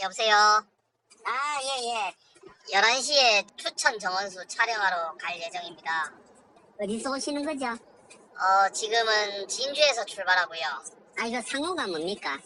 여보세요. 아, 예, 예. 11시에 추천 정원수 촬영하러 갈 예정입니다. 어디서 오시는 거죠? 어, 지금은 진주에서 출발하고요. 아, 이거 상호가 뭡니까?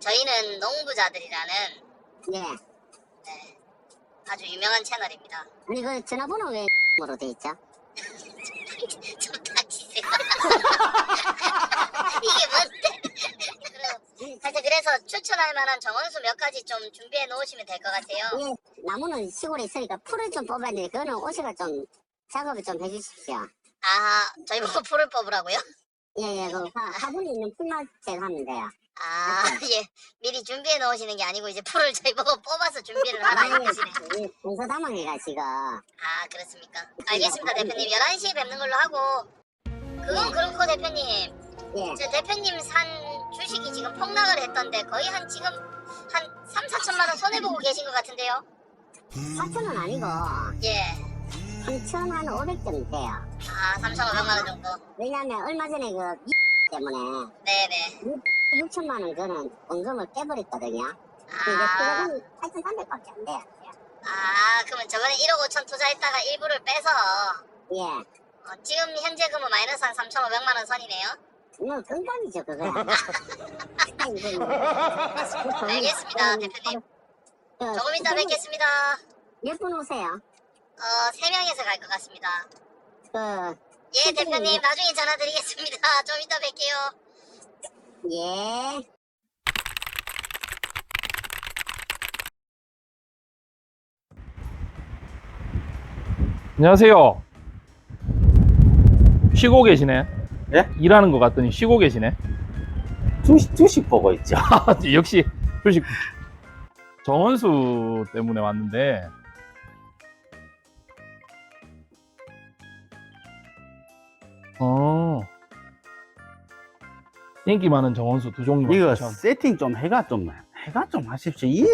저희는 농부자들이라는 예. 네, 아주 유명한 채널입니다. 아니, 그 전화번호 왜 으로 돼 있죠? 좀 닥치세요. 이게 뭔데? 그래서 추천할 만한 정원수 몇 가지 좀 준비해 놓으시면 될 것 같아요. 예, 나무는 시골에 있으니까 풀을 좀 뽑아야 되는데, 그거는 오시가 좀 작업을 좀 해주십시오. 아, 저희 보고 풀을 뽑으라고요? 예, 예, 그 화, 화분에 있는 풀만 제거하면 돼요. 아, 예. 미리 준비해 놓으시는 게 아니고 이제 풀을 저희 보고 뽑아서 준비를 하라 이 뜻이네. 이 동서다망이라 지금. 아, 그렇습니까? 알겠습니다, 대표님. 11시에 뵙는 걸로 하고. 그건 그렇고, 대표님. 예. 저 대표님 산 주식이 지금 폭락을 했던데 거의 한 지금 한 3, 4천만 원 손해보고 계신 것 같은데요? 4천원 아니고, 예. 3천 한 500점 돼요. 아, 3,500만 원 정도. 왜냐면 얼마 전에 그 때문에 네네. 6천만 원 저는 원금을 깨버렸거든요. 근데 아, 그거는 8,300밖에 안 돼요. 아, 그러면 저번에 1억 5천 투자했다가 일부를 빼서 예. 어, 지금 현재 금은 마이너스 한 3,500만 원 선이네요. 뭐 건강이죠 그거야. 알겠습니다, 대표님. 조금 이따 뵙겠습니다. 몇 분 오세요? 어, 3명에서 갈 것 같습니다. 그, 예, 대표님. 나중에 전화 드리겠습니다. 좀 이따 뵐게요. 예. 안녕하세요. 쉬고 계시네. 예? 일하는 것 같더니 쉬고 계시네. 주식, 주식 보고 있죠. 역시 주식 정원수 때문에 왔는데 어 인기 많은 정원수 두 종류 이거 추천. 세팅 좀 해가 좀, 해가 좀 하십시오. 이게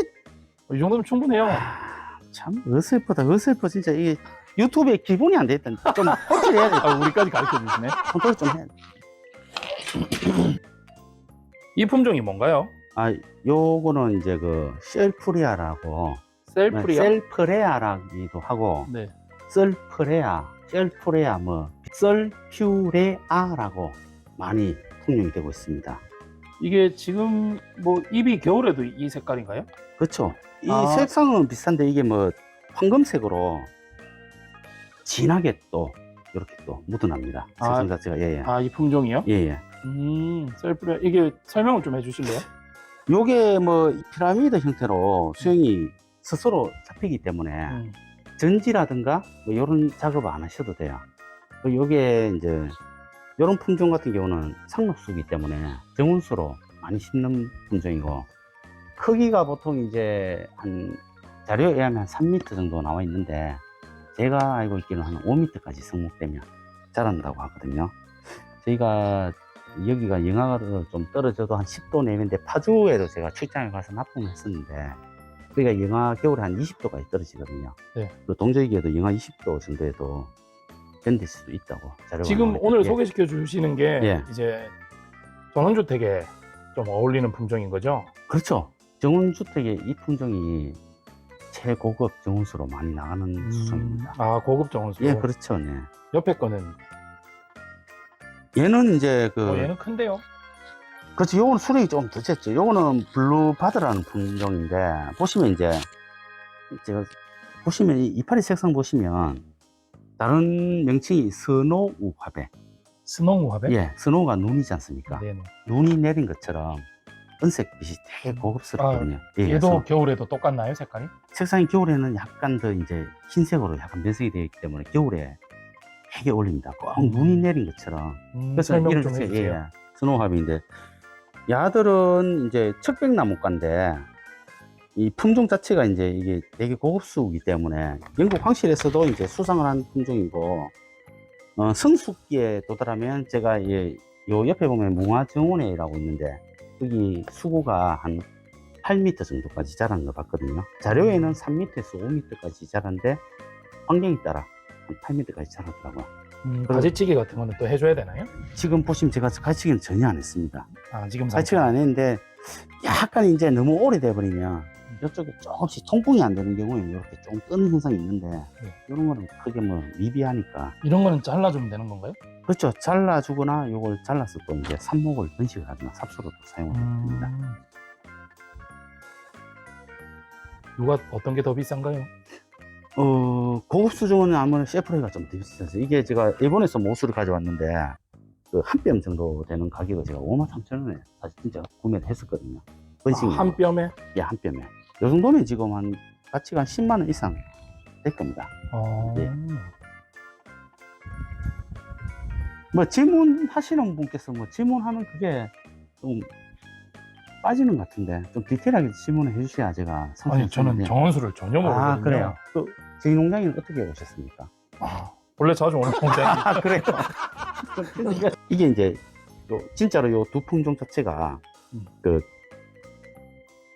이 정도면 충분해요. 아, 참 어설프다, 어설퍼. 진짜 이게 유튜브에 기본이 안 돼 있던 좀 컨트롤 해야 돼. 아, 우리까지 가르쳐 주시네. 컨트롤 좀 해야 돼. 이 품종이 뭔가요? 아, 요거는 이제 그 셀프레아라고. 셀프리아. 셀프레아라기도 하고, 네. 셀프레아, 셀프레아, 뭐, 셀퓨레아라고 많이 통용이 되고 있습니다. 이게 지금 뭐 잎이 겨울에도 이 색깔인가요? 그렇죠. 이 아. 색상은 비슷한데 이게 뭐 황금색으로 진하게 또 이렇게 또 묻어납니다. 아. 색상 자체가 예예. 아, 이 품종이요? 예예. 음, 셀프레 이게 설명을 좀 해주실래요? 요게 뭐 피라미드 형태로 수영이 스스로 잡히기 때문에 음. 전지라든가 뭐 이런 작업을 안 하셔도 돼요. 그 요게 이제 이런 품종 같은 경우는 상록수기 때문에 정운수로 많이 심는 품종이고 크기가 보통 이제 한 자료에 의하면 한 3m 정도 나와 있는데 제가 알고 있기로는 한 5m까지 성목되면 자란다고 하거든요. 저희가 여기가 영하를 좀 떨어져도 한 10도 내외인데 파주에도 제가 출장에 가서 납품을 했었는데 그러니까 영하 겨울에 한 20도까지 떨어지거든요. 네. 그 동절기에도 영하 20도 정도에도 견딜 수도 있다고 자료가 지금 오늘 예. 소개시켜 주시는 게 예. 이제 전원주택에 좀 어울리는 품종인 거죠? 그렇죠. 정원주택의 이 품종이 최고급 정원수로 많이 나가는 수종입니다. 아 고급 정원수. 예, 그렇죠. 네. 옆에 거는 얘는 이제 그 어, 얘는 큰데요. 그렇죠. 요거는 수령이 좀 늦었죠. 요거는 블루 바드라는 품종인데, 보시면 이제, 제가, 보시면 이 이파리 색상 보시면, 다른 명칭이 스노우 화백. 스노우 화백. 예, 스노우가 눈이지 않습니까? 네네. 눈이 내린 것처럼 은색빛이 되게 고급스럽거든요. 예, 얘도 스노우. 겨울에도 똑같나요 색깔이? 색상이 겨울에는 약간 더 이제 흰색으로 약간 변색이 되어 있기 때문에 겨울에 되게 어울립니다. 꼭 눈이 내린 것처럼. 음, 그래서 설명 이런 좀 색, 해주세요. 예, 예. 스노우합인데 야들은 이제 척백나무과인데 이 품종 자체가 이제 이게 되게 고급수이기 때문에 영국 황실에서도 이제 수상을 한 품종이고 어, 성숙기에 도달하면 제가 예, 요 옆에 보면 뭉화정원회라고 있는데 여기 수고가 한 8m 정도까지 자라는 거 봤거든요. 자료에는 3m에서 5m까지 자란데 환경에 따라 한 8m까지 자라더라고요. 음, 가지치기 같은 거는 또 해줘야 되나요? 지금 보시면 제가 가치기는 전혀 안 했습니다. 아 지금 가치기는 안 했는데 약간 이제 너무 오래돼 버리면 이쪽에 조금씩 통풍이 안 되는 경우에는 이렇게 좀 뜨는 현상이 있는데 네. 이런 거는 크게 뭐 미비하니까 이런 거는 잘라주면 되는 건가요? 그렇죠. 잘라주거나 요걸 잘라서 또 이제 삽목을 번식을 하거나 삽수로 또 사용을 합니다. 음. 누가 어떤 게 더 비싼가요? 어, 고급 수종은 아무래도 셰프레가 좀 비싸서 이게 제가 일본에서 모수를 가져왔는데 그 한 뼘 정도 되는 가격을 제가 5만 3천 원에 사실 진짜 구매를 했었거든요. 번식 아, 한 뼘에? 예, 한 뼘에. 요 정도면 지금 한 가치가 한 10만 원 이상 될 겁니다. 어. 예. 뭐 질문하시는 분께서 뭐 질문하면 그게 좀 빠지는 것 같은데 좀 디테일하게 질문을 해주셔야 제가 아니 저는. 정원수를 전혀 모르거든요. 아 그래요. 그 저희 농장에는 어떻게 오셨습니까? 아, 원래 자주 오는 동생. 아 그래요. 이게 이제 요 진짜로 요 두 품종 자체가 음. 그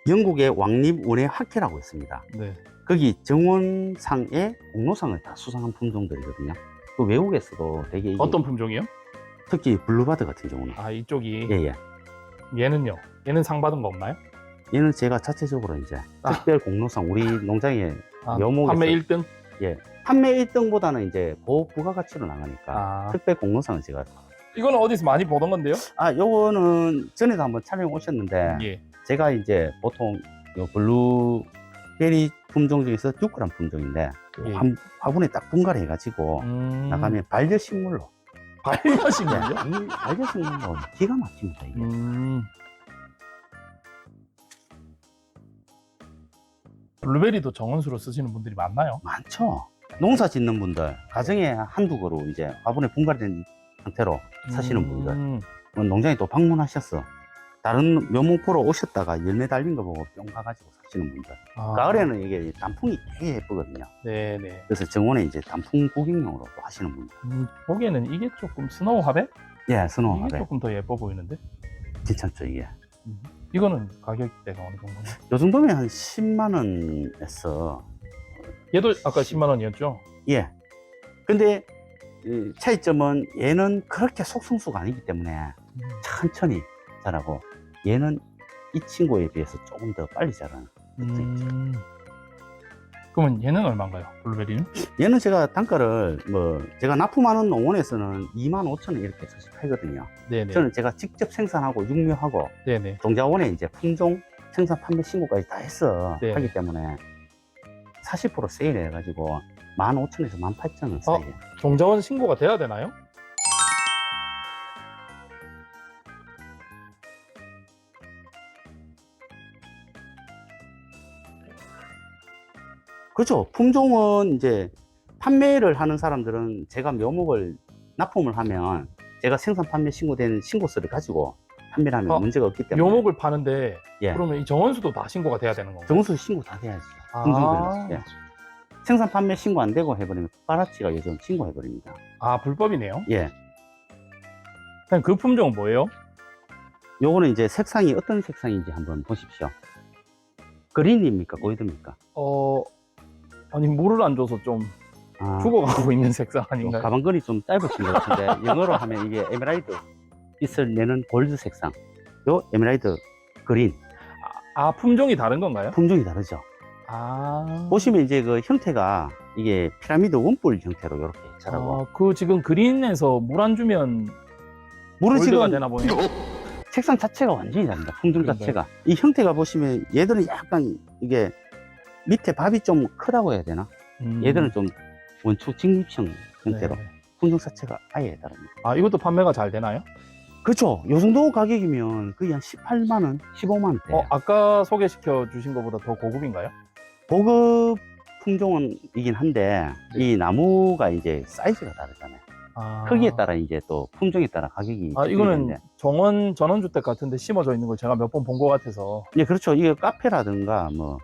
영국의 왕립 원예 학회라고 있습니다. 네. 거기 정원상의 공로상을 다 수상한 품종들이거든요. 그 외국에서도 되게 이게 어떤 품종이요? 특히 블루바드 같은 경우는 아 이쪽이 예예. 얘는요. 얘는 상 받은 거 없나요? 얘는 제가 자체적으로 이제 아. 특별 공로상 우리 농장에 아, 묘목에서 판매 1등? 판매 1등보다는 이제 고부가가치로 나가니까 아 특별 공로상을 제가 이거는 어디서 많이 보던 건데요? 아 요거는 전에도 한번 촬영 오셨는데 예. 제가 이제 보통 요 블루베리 품종 중에서 듀크란 품종인데 예. 한 화분에 딱 분갈이 해가지고 음... 나가면 반려식물로 반려식물요? 네, 이 반려식물로 기가 막힙니다 이게 음. 블루베리도 정원수로 쓰시는 분들이 많나요? 많죠 농사 짓는 분들 가정에 한두 그루 이제 화분에 분갈이된 상태로 사시는 분들 음. 뭐 농장에 또 방문하셨어 다른 묘목보러 오셨다가 열매 달린 거 보고 뿅 가가지고 사시는 분들 아, 가을에는 이게 단풍이 되게 예쁘거든요 네네. 그래서 정원에 이제 단풍 구경용으로 또 하시는 분들 음, 보기에는 이게 조금 스노우 하베? 예 이게 스노우하베 조금 더 예뻐 보이는데? 괜찮죠 이게 이거는 가격대가 어느 정도나요? 요 정도면 한 10만 원에서 얘도 아까 10만 원이었죠? 예 근데 이 차이점은 얘는 그렇게 속성수가 아니기 때문에 음. 천천히 자라고 얘는 이 친구에 비해서 조금 더 빨리 자라는 음. 그러면 얘는 얼마인가요? 블루베리는? 얘는 제가 단가를 뭐 제가 납품하는 농원에서는 2만 5천 원 이렇게 사실 팔거든요 네네. 저는 제가 직접 생산하고 육묘하고 네네. 종자원에 이제 품종 생산 판매 신고까지 다 했어 네. 하기 때문에 40% 세일 해가지고 15,000원에서 18,000원 어? 사이에 종자원 신고가 돼야 되나요? 그렇죠 품종은 이제 판매를 하는 사람들은 제가 묘목을 납품을 하면 제가 생산 판매 신고된 신고서를 가지고 판매를 하면 어, 문제가 없기 때문에 묘목을 파는데 예. 그러면 이 정원수도 다 신고가 돼야 되는 건가요? 정수 신고 다 돼야죠 아. 품종별로 예. 생산 판매 신고 안 되고 해버리면 파라치가 요즘 신고해 버립니다 아 불법이네요. 예 그냥 그 품종은 뭐예요? 요거는 이제 색상이 어떤 색상인지 한번 보십시오. 그린입니까? 고이드입니까? 어 아니 물을 안 줘서 좀 아, 죽어가고 있는 색상 요 아닌가요? 가방끈이 좀 짧으신 것 같은데 영어로 하면 이게 에메랄드 빛을 내는 골드 색상. 요 에메랄드 그린 아 품종이 다른 건가요? 품종이 다르죠. 아 보시면 이제 그 형태가 이게 피라미드 원뿔 형태로 이렇게 자라고 아, 그 지금 그린에서 물 안 주면 물은 골드가 지금 되나 보네요. 색상 자체가 완전히 다릅니다. 품종? 자체가 이 형태가 보시면 얘들은 약간 이게 밑에 밥이 좀 크다고 해야 되나? 음. 얘들은 좀 원축 직립형 형태로 네. 품종 자체가 아예 다릅니다. 아 이것도 판매가 잘 되나요? 그렇죠. 요 정도 가격이면 거의 한 18만 원, 15만 원대. 어 아까 소개시켜 주신 것보다 더 고급인가요? 고급 품종이긴 한데 네. 이 나무가 이제 사이즈가 다르잖아요. 아, 크기에 따라 이제 또 품종에 따라 가격이 아 이거는 틀리는데. 정원 전원주택 같은데 심어져 있는 걸 제가 몇 번 본 것 같아서 예, 그렇죠. 이게 카페라든가 뭐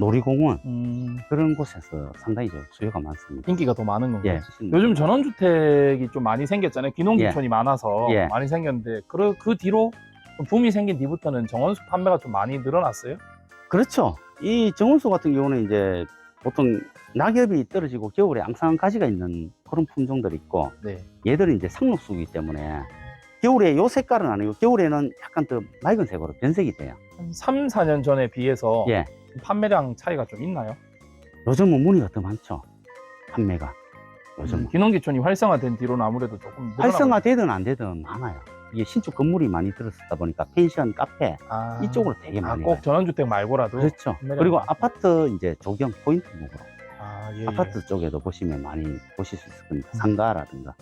놀이공원 음, 그런 곳에서 상당히 좀 수요가 많습니다. 인기가 더 많은 건가요? 예. 요즘 전원주택이 좀 많이 생겼잖아요. 귀농귀촌이 많아서 예. 많이 생겼는데 그, 그 뒤로 좀 붐이 생긴 뒤부터는 정원수 판매가 좀 많이 늘어났어요. 그렇죠. 이 정원수 같은 경우는 이제 보통 낙엽이 떨어지고 겨울에 앙상한 가지가 있는 그런 품종들이 있고 네. 얘들은 이제 상록수이기 때문에 겨울에 요 색깔은 아니고 겨울에는 약간 더 맑은 색으로 변색이 돼요. 한 3, 4년 전에 비해서 예. 판매량 차이가 좀 있나요? 요즘은 문의가 더 많죠. 판매가. 요즘은. 귀농귀촌이 활성화된 뒤로는 아무래도 조금 늘어나고 활성화되든 안 되든 많아요. 이게 신축 건물이 많이 들었었다 보니까 펜션, 카페 아, 이쪽으로 되게 아, 많이 꼭 가요. 전원주택 말고라도 그렇죠. 판매량이 그리고 많다. 아파트 이제 조경 포인트 목으로 아, 예, 예. 아파트 쪽에도 보시면 많이 보실 수 있을 겁니다. 상가라든가